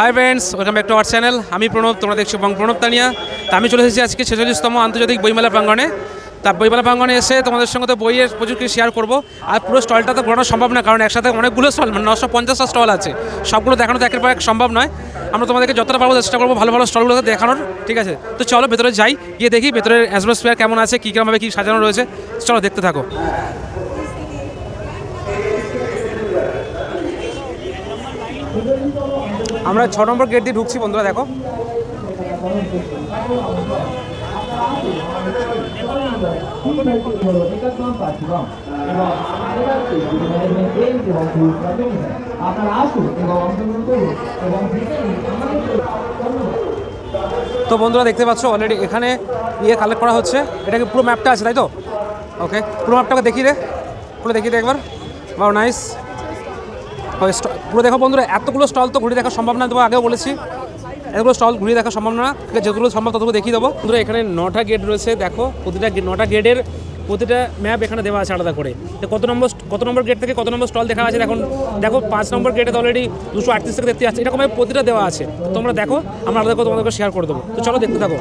Hi friends welcome back to our channel আমি প্রণব, তোমরা দেখছ এবং প্রণব তানিয়া। তা আমি চলে এসেছি আজকে ছেচল্লিশতম আন্তর্জাতিক বইমেলা প্রাঙ্গণে। তা বইমেলা প্রাঙ্গণে এসে তোমাদের সঙ্গে তো বইয়ের প্রচুর কিছু শেয়ার করব। আর পুরো স্টলটা তো ঘোরানো সম্ভব না, কারণ একসাথে অনেকগুলো স্টল মানে নশো পঞ্চাশটা স্টল আছে। সবগুলো দেখানো তো একের পর এক সম্ভব নয়। আমরা তোমাদেরকে যতটা পারব চেষ্টা করব ভালো ভালো স্টলগুলোতে দেখানোর, ঠিক আছে? তো চলো ভেতরে যাই, গিয়ে দেখি ভেতরের অ্যাসমোস্ফিয়ার কেমন আছে, কী কেমনভাবে কী সাজানো রয়েছে। চলো দেখতে থাকো। আমরা ছ নম্বর গেট দিয়ে ঢুকছি, বন্ধুরা, দেখো। তো বন্ধুরা, দেখতে পাচ্ছ অলরেডি এখানে ইয়ে কালেক্ট করা হচ্ছে। এটাকে পুরো ম্যাপটা আছে, তাই তো? ওকে পুরো ম্যাপটাকে দেখি রে পুরো দেখি দে একবার। বাও নাইস পুরো দেখো বন্ধুরা, এতগুলো স্টল তো ঘুরে দেখা সম্ভব না তোমাকে আগেও বলেছি। এতগুলো স্টল ঘুরিয়ে দেখা সম্ভব না যেগুলো সম্ভব ততগুলো দেখিয়ে দেবো। বন্ধুরা, এখানে নটা গেট রয়েছে, দেখো, প্রতিটা নটা গেটের প্রতিটা ম্যাপ এখানে দেওয়া আছে আলাদা করে। তো কত নম্বর কত নম্বর গেট থেকে কত নম্বর স্টল দেখা আছে? এখন দেখো, পাঁচ নম্বর গেটে তো অলরেডি দুশো আটত্রিশ থেকে দেখতে আছে। এরকম প্রতিটা দেওয়া আছে। তোমরা দেখো, আমরা আলাদা করে তোমাদেরকে শেয়ার করে দেবো। তো চলো, দেখতে থাকো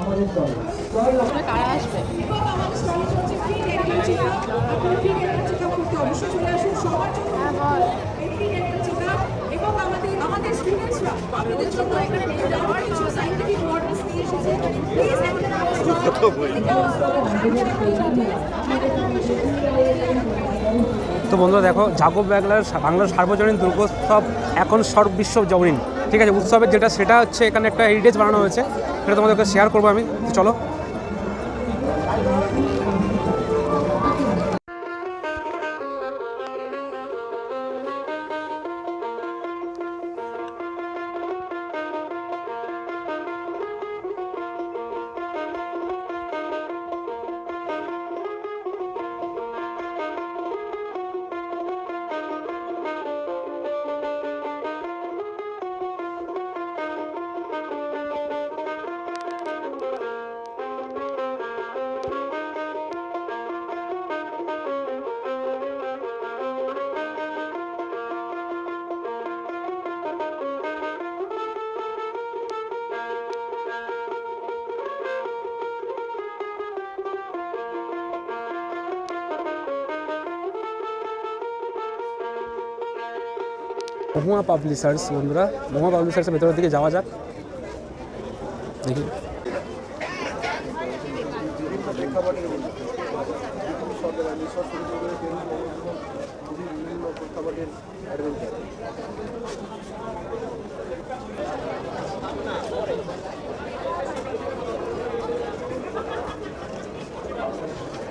এবং আমাদের আমাদের স্টুডেন্টসরা আপনাদের জন্য এখানে যাওয়ার কিছু সাইন্টিফিক মডেলস নিয়ে এসেছে প্লিজ তো বন্ধুরা দেখো জাগব ব্যাগলার বাংলার সার্বজনীন দুর্গোৎসব এখন সর্ববিশ্ব জমিন ঠিক আছে, উৎসবের যেটা, সেটা হচ্ছে এখানে একটা হেরিটেজ বানানো হয়েছে। সেটা তোমাদেরকে শেয়ার করব আমি। চলো। মহুয়া পাবলিশার্স বন্ধুরা। মহুয়া পাবলিশার্সের ভেতরের দিকে যাওয়া যাক। দেখি।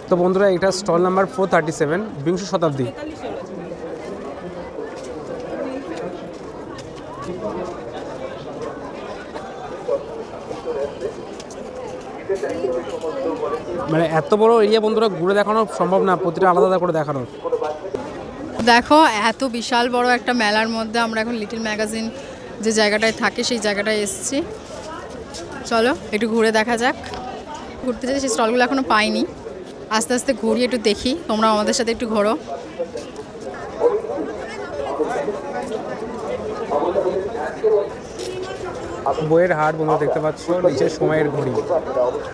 তো বন্ধুরা, এটা stall number four thirty seven বিংশ শতাব্দী। মানে এত বড় এরিয়া বন্ধুরা ঘুরে দেখানো সম্ভব না, প্রতিটা আলাদা আলাদা করে দেখানোর দেখো, এত বিশাল বড় একটা মেলার মধ্যে আমরা এখন লিটল ম্যাগাজিন যে জায়গাটায় থাকে, সেই জায়গাটায় এসেছি। চলো, একটু ঘুরে দেখা যাক। ঘুরতে যেতে সেই স্টলগুলো এখনও পাইনি। আস্তে আস্তে ঘুরি, একটু দেখি। তোমরা আমাদের সাথে একটু ঘোরো। বইয়ের হাট বন্ধুরা দেখতে পাচ্ছ নিচে সময়ের ঘড়ি।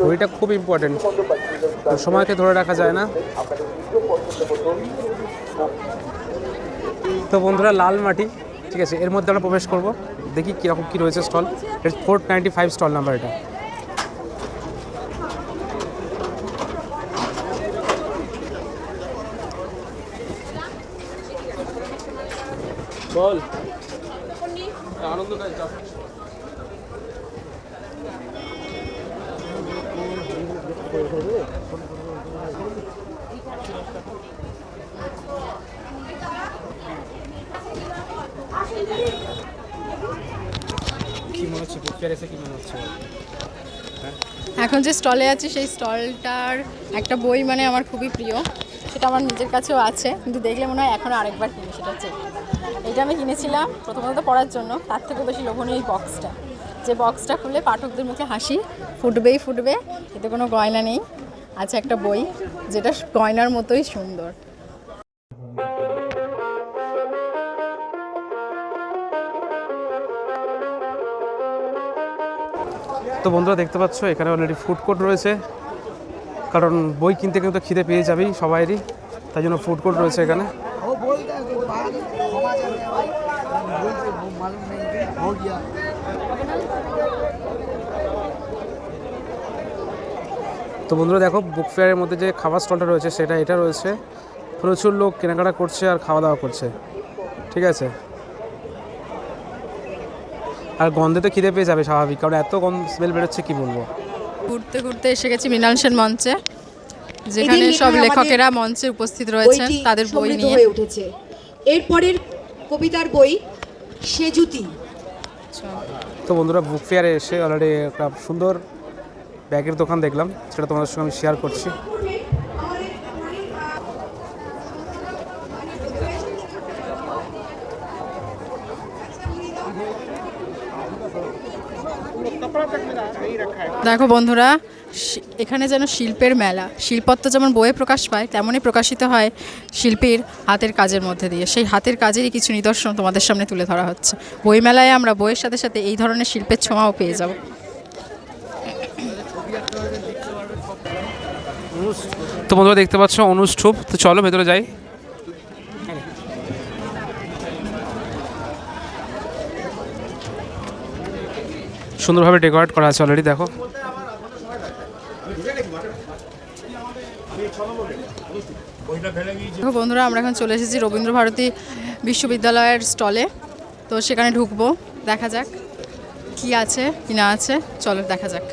ঘড়িটা খুব ইম্পর্টেন্ট সময়কে ধরে রাখা যায় না। তো বন্ধুরা লাল মাটি ঠিক আছে এর মধ্যে আমরা প্রবেশ করব। দেখি কীরকম কী রয়েছে stall. Four ninety five stall number এটা। বল। আনন্দ এখন যে স্টলে আছি, সেই স্টলটার একটা বই মানে আমার খুবই প্রিয়। সেটা আমার নিজের কাছেও আছে, কিন্তু দেখলে মনে হয় এখনও আরেকবার কিনি, সেটা হচ্ছে এটা আমি কিনেছিলাম প্রথমত পড়ার জন্য, তার থেকেও বেশি লোভনীয় এই বক্সটা। যে বক্সটা খুলে পাঠকদের মুখে হাসি, ফুটবেই ফুটবে, এতে কোনো গয়না নেই। আছে একটা বই, যেটা গয়নার মতোই সুন্দর। তো বন্ধুরা দেখতে পাচ্ছ, এখানে অলরেডি ফুড কোর্ট রয়েছে। কারণ বই কিনতে কিন্তু খিদে পেয়ে যাবেই সবাইরই, তাই জন্য ফুড কোর্ট রয়েছে এখানে। তো বন্ধুরা দেখো বুক ফেয়ারের মধ্যে যে খাবার স্টলটা রয়েছে, সেটা এটা রয়েছে। প্রচুর লোক কেনাকাটা করছে আর খাওয়া দাওয়া করছে। ঠিক আছে? আর গন্ধে তো খিদে পেয়ে যাবে স্বাভাবিক কারণ এত গন্ধ স্মেল বেরোচ্ছে কি বলব? ঘুরতে ঘুরতে এসে গেছি মৃণাল সেন মঞ্চে যেখানে সব লেখকেরা মঞ্চে উপস্থিত রয়েছেন তাদের বই নিয়ে। হয়ে উঠেছে। এরপরের কবিতার বই সেজুতি। তো বন্ধুরা বুক ফেয়ারে এসে অলরেডি একটা সুন্দর ব্যাগের দোকান দেখলাম সেটা তোমাদের সঙ্গে আমি শেয়ার করছি। দেখো বন্ধুরা এখানে যেন শিল্পের মেলা। শিল্পত্ব যেমন বইয়ে প্রকাশ পায়, তেমনই প্রকাশিত হয় শিল্পীর হাতের কাজের মধ্যে দিয়ে। সেই হাতের কাজেরই কিছু নিদর্শন তোমাদের সামনে তুলে ধরা হচ্ছে। বইমেলায় আমরা বইয়ের সাথে সাথে এই ধরনের শিল্পের ছোঁয়াও পেয়ে যাব। তো বন্ধুরা, দেখতে পাচ্ছ অনুষ্ঠুপ। তো চলো ভেতরে যাই। সুন্দরভাবে ডেকোরেট করা আছে অলরেডি দেখো। দেখো বন্ধুরা আমরা এখন চলে এসেছি রবীন্দ্র ভারতী বিশ্ববিদ্যালয়ের স্টলে তো সেখানে ঢুকবো দেখা যাক কি আছে কি না আছে। চলো দেখা যাক।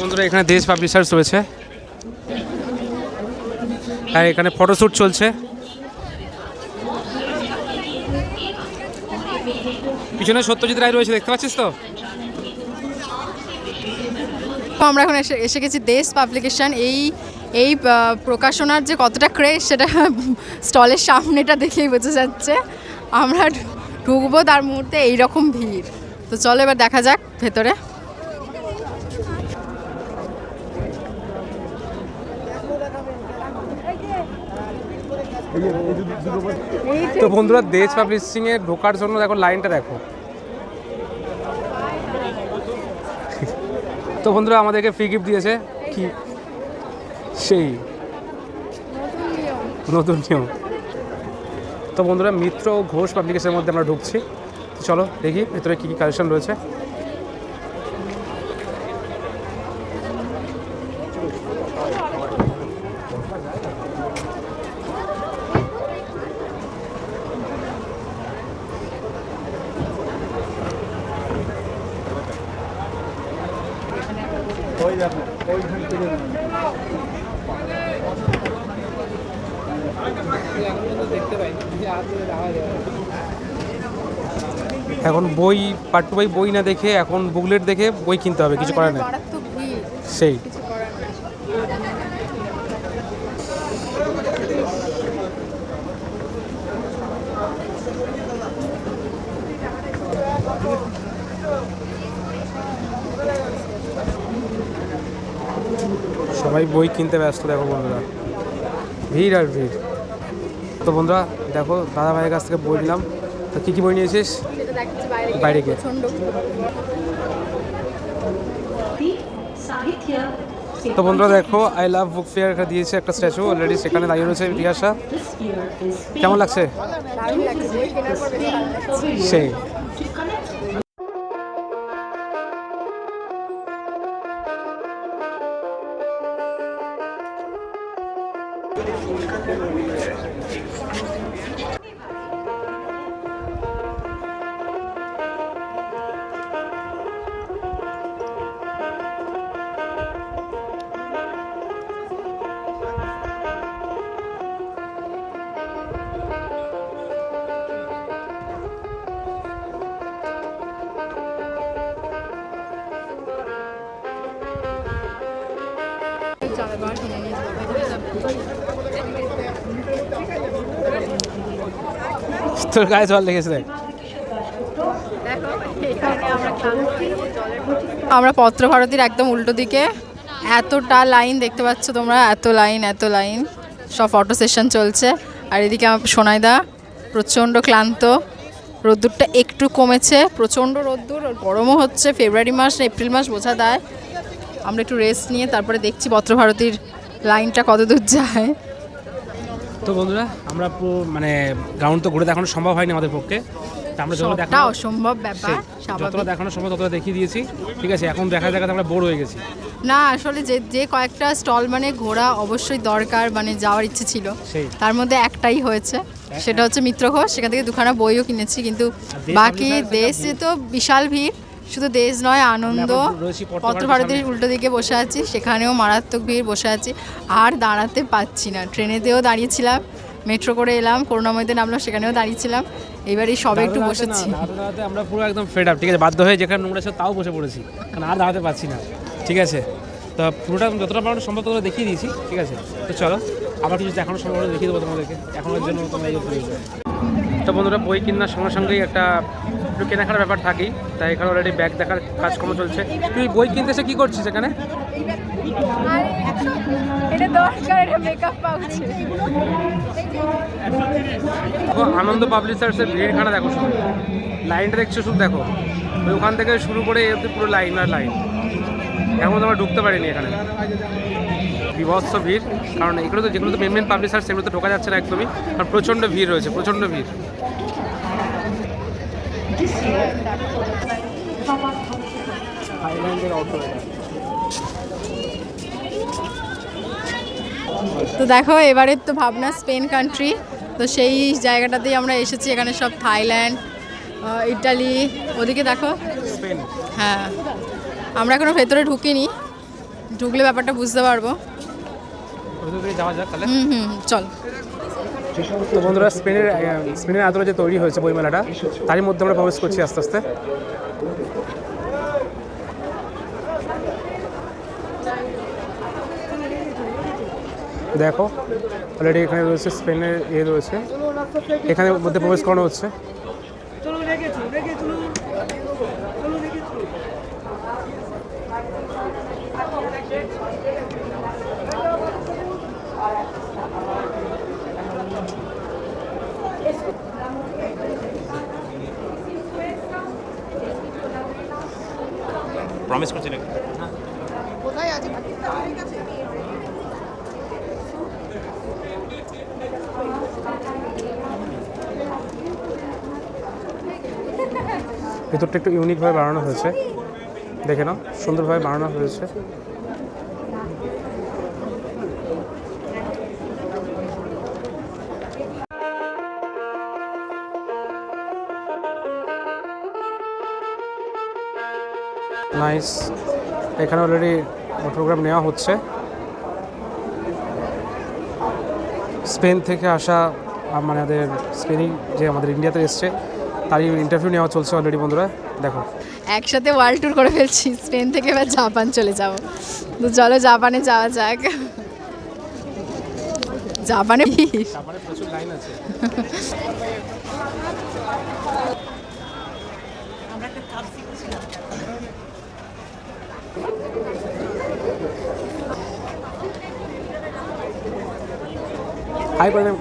বন্ধুরা, এখানে দেশ পাবলিশার্স রয়েছে। আর এখানে ফটোশ্যুট চলছে। পিছনে সত্যজিৎ রায় রয়েছে, দেখতে পাচ্ছিস তো? তো আমরা এখন এসে এসে গেছি দেশ পাবলিকেশন এই এই প্রকাশনার যে কতটা ক্রেজ সেটা স্টলের সামনেটা দেখেই বোঝা যাচ্ছে। আমরা ঢুকবো তার মুহূর্তে এইরকম ভিড়। তো চলো এবার দেখা যাক ভেতরে। তো বন্ধুরা, দেশ পাবলিশিং এ ঢোকার জন্য দেখো, লাইনটা দেখো। তো বন্ধুরা, আমাদেরকে ফ্রি গিফট দিয়েছে। কি? সেই নতুন নিয়ম। তো বন্ধুরা, মিত্র ঘোষ পাবলিকেশনের মধ্যে আমরা ঢুকছি। চলো দেখি ভিতরে কী কী কালেকশন রয়েছে। এখন বই পার্ট টু বাই, বই না দেখে, এখন বুকলেট দেখে বই কিনতে হবে, কিছু করার নেই। সেই। সবাই বই কিনতে ব্যস্ত, দেখো বন্ধুরা। ভিড় আর ভিড়। তো বন্ধুরা দেখো দাদা ভাইয়ের কাছ থেকে বই নিলাম। তো কী কী বই নিয়েছিস? বাইরে গিয়ে। তো বন্ধুরা দেখো আই লাভ বুক ফেয়ার একটা দিয়েছে একটা স্ট্যাচু অলরেডি সেখানে দাঁড়িয়ে রয়েছে ইতিহাসা কেমন লাগছে? সেই তোর গায়ে জল লেগেছে। আমরা পত্রভারতীর একদম উল্টো দিকে। এতটা লাইন দেখতে পাচ্ছ তোমরা? এত লাইন এত লাইন। সব ফটো সেশন চলছে। আর এদিকে আমার সোনাইদা, প্রচণ্ড ক্লান্ত। রোদ্দুরটা একটু কমেছে। প্রচণ্ড রোদ্দুর গরমও হচ্ছে। ফেব্রুয়ারি মাস, এপ্রিল মাস বোঝা দেয় আমরা একটু রেস্ট নিয়ে তারপরে দেখছি পত্রভারতীর লাইনটা কত দূর যায়। তো বন্ধুরা আমরা পুরো মানে গ্রাউন্ড তো ঘুরে দেখানো সম্ভব হয়নি আমাদের পক্ষে। তা আমরা যতটা দেখানো অসম্ভব ব্যাপার যতটা দেখানো সম্ভব ততটা দেখিয়ে দিয়েছি। ঠিক আছে এখন দেখা দেখাতে আমরা বোর হয়ে গেছি। না আসলে যে যে কয়েকটা স্টল মানে ঘোরা অবশ্যই দরকার মানে যাওয়ার ইচ্ছে ছিল। তার মধ্যে একটাই হয়েছে সেটা হচ্ছে মিত্র ঘোষ। সেখান থেকে দুখানা বইও কিনেছি কিন্তু বাকি দেশে তো বিশাল ভিড় শুধু দেশ নয় আনন্দ। এখন পত্র পত্র ভারতীর উল্টো দিকে বসে আছি সেখানেও মারাত্মক ভিড় বসে আছি আর দাঁড়াতে পাচ্ছি না। ট্রেনেতেও দাঁড়িয়েছিলাম মেট্রো করে এলাম করুণাময়তে নামলাম সেখানেও দাঁড়িয়েছিলাম। এবার সবে একটু বসেছি। আমরা পুরো একদম ফেড আপ ঠিক আছে? বাধ্য হয়ে যেখানে নোংরা ছিল তাও বসে পড়েছি কারণ আর দাঁড়াতে পারছি না ঠিক আছে? তো পুরোটা যতটা পারব সম্ভব ততটা দেখিয়ে দিয়েছি ঠিক আছে? তো চলো আবার কিছু দেখানো সম্ভব দেখিয়ে দেবো তোমাদেরকে এখনের জন্য তোমরা এই তো বন্ধুরা বই কেনার সঙ্গে সঙ্গেই একটা একটু কেনাকাটার ব্যাপার থাকেই তাই এখানে অলরেডি ব্যাগ দেখার কাজকর্ম চলছে। তুই বই কিনতে এসে কী করছিস এখানে? আনন্দ পাবলিশার্সের ভিড়খানা দেখো শুধু। লাইনটা দেখছ শুধু দেখো। ওখান থেকে শুরু করে এ অব্দি পুরো লাইন আর লাইন। এখন তো আমরা ঢুকতে পারিনি এখানে। বিভৎস ভিড়। কারণ এগুলো তো যেগুলো তো মেন মেন পাবলিশার সেগুলো তো ঢোকা যাচ্ছে না একদমই। কারণ প্রচণ্ড ভিড় রয়েছে প্রচণ্ড ভিড়। তো দেখো এবারে তো ভাবনা স্পেন কান্ট্রি তো সেই জায়গাটাতেই আমরা এসেছি এখানে সব থাইল্যান্ড ইটালি ওদিকে দেখো। হ্যাঁ আমরা এখনও ভেতরে ঢুকিনি। ঢুকলে ব্যাপারটা বুঝতে পারব। যাওয়া যাক হুম হুম চল। তো বন্ধুরা স্পেনের স্পেনের আদরে যে তৈরি হয়েছে বইমেলাটা, তারই মধ্যে আমরা প্রবেশ করছি আস্তে আস্তে। দেখো অলরেডি এখানে রয়েছে স্পেনের ইয়ে রয়েছে। এখানে মধ্যে প্রবেশ করানো হচ্ছে। প্রমিস করছি নাকি ভেতরটা একটু ইউনিকভাবে বানানো হয়েছে। দেখে নাও সুন্দরভাবে বানানো হয়েছে। নাইস এখানে অলরেডি প্রোগ্রাম নেওয়া হচ্ছে। স্পেন থেকে আসা মানে আমাদের স্পেনিং যে আমাদের ইন্ডিয়াতে এসছে তারই ইন্টারভিউ নেওয়া চলছে অলরেডি বন্ধুরা। দেখো। একসাথে ওয়ার্ল্ড ট্যুর করে ফেলছি স্পেন থেকে এবার জাপান চলে যাব। তো চলো জাপানে যাওয়া যাক। জাপানে জাপানে প্রচুর লাইন আছে। হাই করে দেন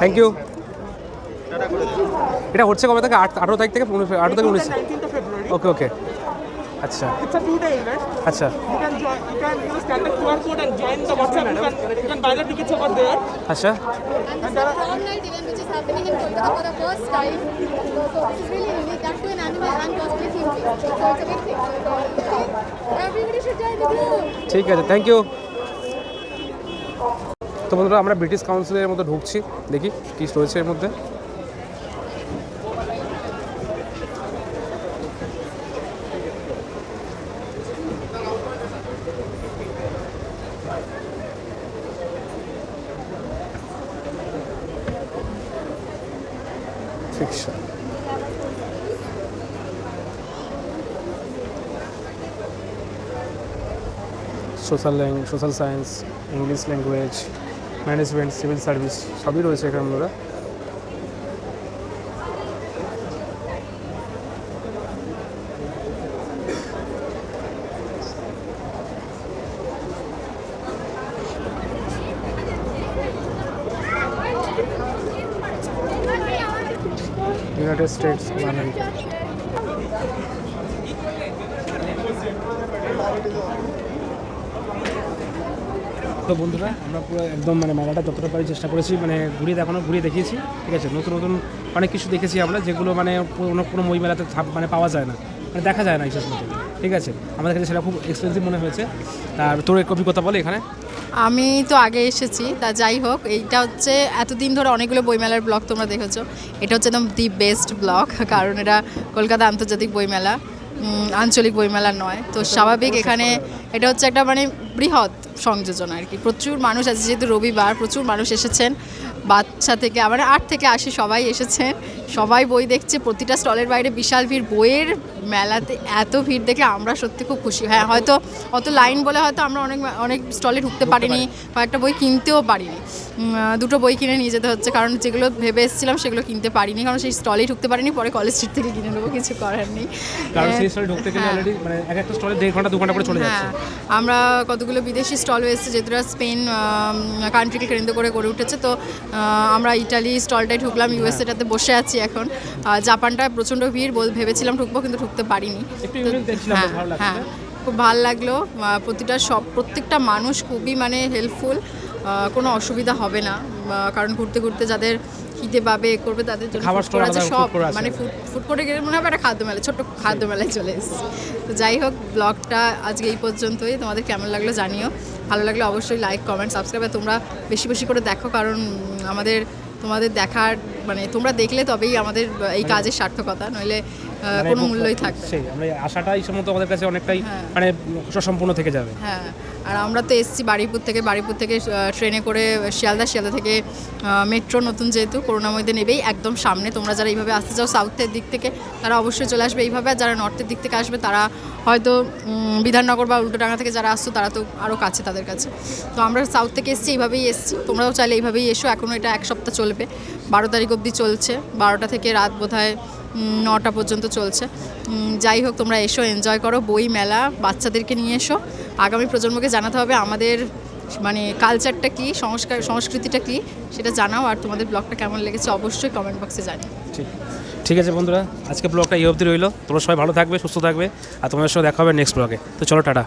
থ্যাংক ইউ এটা হচ্ছে কবে থেকে আট আঠেরো তারিখ থেকে উনিশ আঠেরো থেকে উনিশ ওকে ওকে আচ্ছা It's a two-day event. আচ্ছা You can join. You can you know, scan the QR code and join the WhatsApp. You can, you can buy the tickets over there. আচ্ছা And this is a prom night event which is happening in Kolkata for the first time. So this is really unique. That too an anime and cosplay theme. So it's a big thing. Okay? Everybody should join the group. ঠিক আছে thank you তো বন্ধুরা, আমরা British কাউন্সিলের মধ্যে ঢুকছি। দেখি কী রয়েছে এর মধ্যে। Social social science English language management civil service সবই রয়েছে এখানে আমরা ইউনাইটেড স্টেটস আমেরিকা তো বন্ধুরা আমরা পুরো একদম মানে মেলাটা যতটা পারি চেষ্টা করেছি মানে ঘুরিয়ে দেখানো ঘুরিয়ে দেখিয়েছি ঠিক আছে? নতুন নতুন অনেক কিছু দেখেছি আমরা যেগুলো মানে অন্য কোনো মই মেলাতে মানে পাওয়া যায় না মানে দেখা যায় না বিশেষ মতো ঠিক আছে? আমাদের কাছে সেটা খুব এক্সপেন্সিভ মনে হয়েছে। আর তোর এক অভিজ্ঞতা বলে এখানে। আমি তো আগে এসেছি তা যাই হোক এইটা হচ্ছে এতদিন ধরে অনেকগুলো বইমেলার ব্লগ তোমরা দেখেছ। এটা হচ্ছে একদম দি বেস্ট ব্লগ কারণ এটা কলকাতা আন্তর্জাতিক বইমেলা আঞ্চলিক বইমেলা নয়। তো স্বাভাবিক এখানে এটা হচ্ছে একটা মানে বৃহৎ সংযোজন আর কি। প্রচুর মানুষ আছে যেহেতু রবিবার প্রচুর মানুষ এসেছেন। বাচ্চা থেকে আবার আট থেকে আশি সবাই এসেছেন। সবাই বই দেখছে প্রতিটা স্টলের বাইরে বিশাল ভিড়। বইয়ের মেলাতে এত ভিড় দেখে আমরা সত্যি খুব খুশি। হ্যাঁ হয়তো অত লাইন বলে হয়তো আমরা অনেক অনেক স্টলে ঢুকতে পারিনি কয়েকটা বই কিনতেও পারিনি। দুটো বই কিনে নিয়ে যেতে হচ্ছে কারণ যেগুলো ভেবে এসেছিলাম সেগুলো কিনতে পারিনি কারণ সেই স্টলেই ঢুকতে পারিনি পরে কলেজ স্ট্রিট থেকে কিনে নেব কিছু করার নেই। কারণ হ্যাঁ, সেই স্টলে ঢুকতে গেলে। অলরেডি মানে এক একটা স্টলে দেড় ঘণ্টা দু ঘণ্টা করে চলে যাচ্ছে। হ্যাঁ আমরা কতগুলো বিদেশি স্টল এসেছে যেগুলো স্পেন কান্ট্রিকে কেন্দ্র করে গড়ে উঠেছে। তো আমরা ইটালি স্টলটায় ঢুকলাম ইউএসএটাতে বসে আছি এখন। জাপানটা প্রচণ্ড ভিড় বল ভেবেছিলাম ঢুকবো কিন্তু ঢুকতে পারিনি। হ্যাঁ, হ্যাঁ খুব ভালো লাগল। প্রতিটা সব প্রত্যেকটা মানুষ খুবই মানে হেল্পফুল কোনো অসুবিধা হবে না। কারণ ঘুরতে ঘুরতে যাদের খিদে পাবে করবে তাদের জন্য খাবার court আছে সব। মানে ফুড ফুড কোর্টে গেলে মনে হবে একটা খাদ্য মেলা ছোট্ট খাদ্য মেলায় চলে এসেছি তো যাই হোক ব্লগটা আজকে এই পর্যন্তই তোমাদের কেমন লাগল জানিও ভালো লাগলে অবশ্যই লাইক কমেন্ট সাবস্ক্রাইব তোমরা বেশি বেশি করে দেখো কারণ আমাদের তোমাদের দেখার মানে তোমরা দেখলে তবেই আমাদের এই কাজের সার্থকতা নইলে মানে কোনো মূল্যই থাকবে। সেই আমরা আশাটাই সম্ভবত আমাদের কাছে অনেকটাই হ্যাঁ। মানে সম্পূর্ণ থেকে যাবে হ্যাঁ আর আমরা তো এসেছি বাড়িপুর থেকে। বাড়িপুর থেকে ট্রেনে করে শিয়ালদা শিয়ালদা থেকে মেট্রো নতুন যেহেতু করুণাময়দে নেবেই একদম সামনে। তোমরা যারা এইভাবে আসতে চাও সাউথের দিক থেকে, তারা অবশ্যই চলে আসবে। এইভাবে আর যারা নর্থের দিক থেকে আসবে, তারা হয়তো বিধাননগর বা উল্টোডাঙ্গা থেকে যারা আসছো, তারা তো আরও কাছে তাদের কাছে। তো আমরা সাউথ থেকে এসেছি, এইভাবেই এসেছি। তোমরাও চাইলে এইভাবেই এসো। এখনও এটা এক সপ্তাহ চলবে। বারো তারিখ অবধি চলছে। বারোটা থেকে রাত বোধহয় নটা পর্যন্ত চলছে। যাই হোক, তোমরা এসো এনজয় করো, বই মেলা, বাচ্চাদেরকে নিয়ে এসো। আগামী প্রজন্মকে জানাতে হবে আমাদের মানে কালচারটা কী, সংস্কার, সংস্কৃতিটা কী, সেটা জানাও। আর তোমাদের ব্লগটা কেমন লেগেছে, অবশ্যই কমেন্ট বক্সে জানি ঠিক। ঠিক আছে বন্ধুরা, আজকে ব্লগটা এই অবধি রইল। তোমরা সবাই ভালো থাকবে, সুস্থ থাকবে। আর তোমাদের সঙ্গে দেখা হবে নেক্সট ব্লগে তো চলো, টাটা।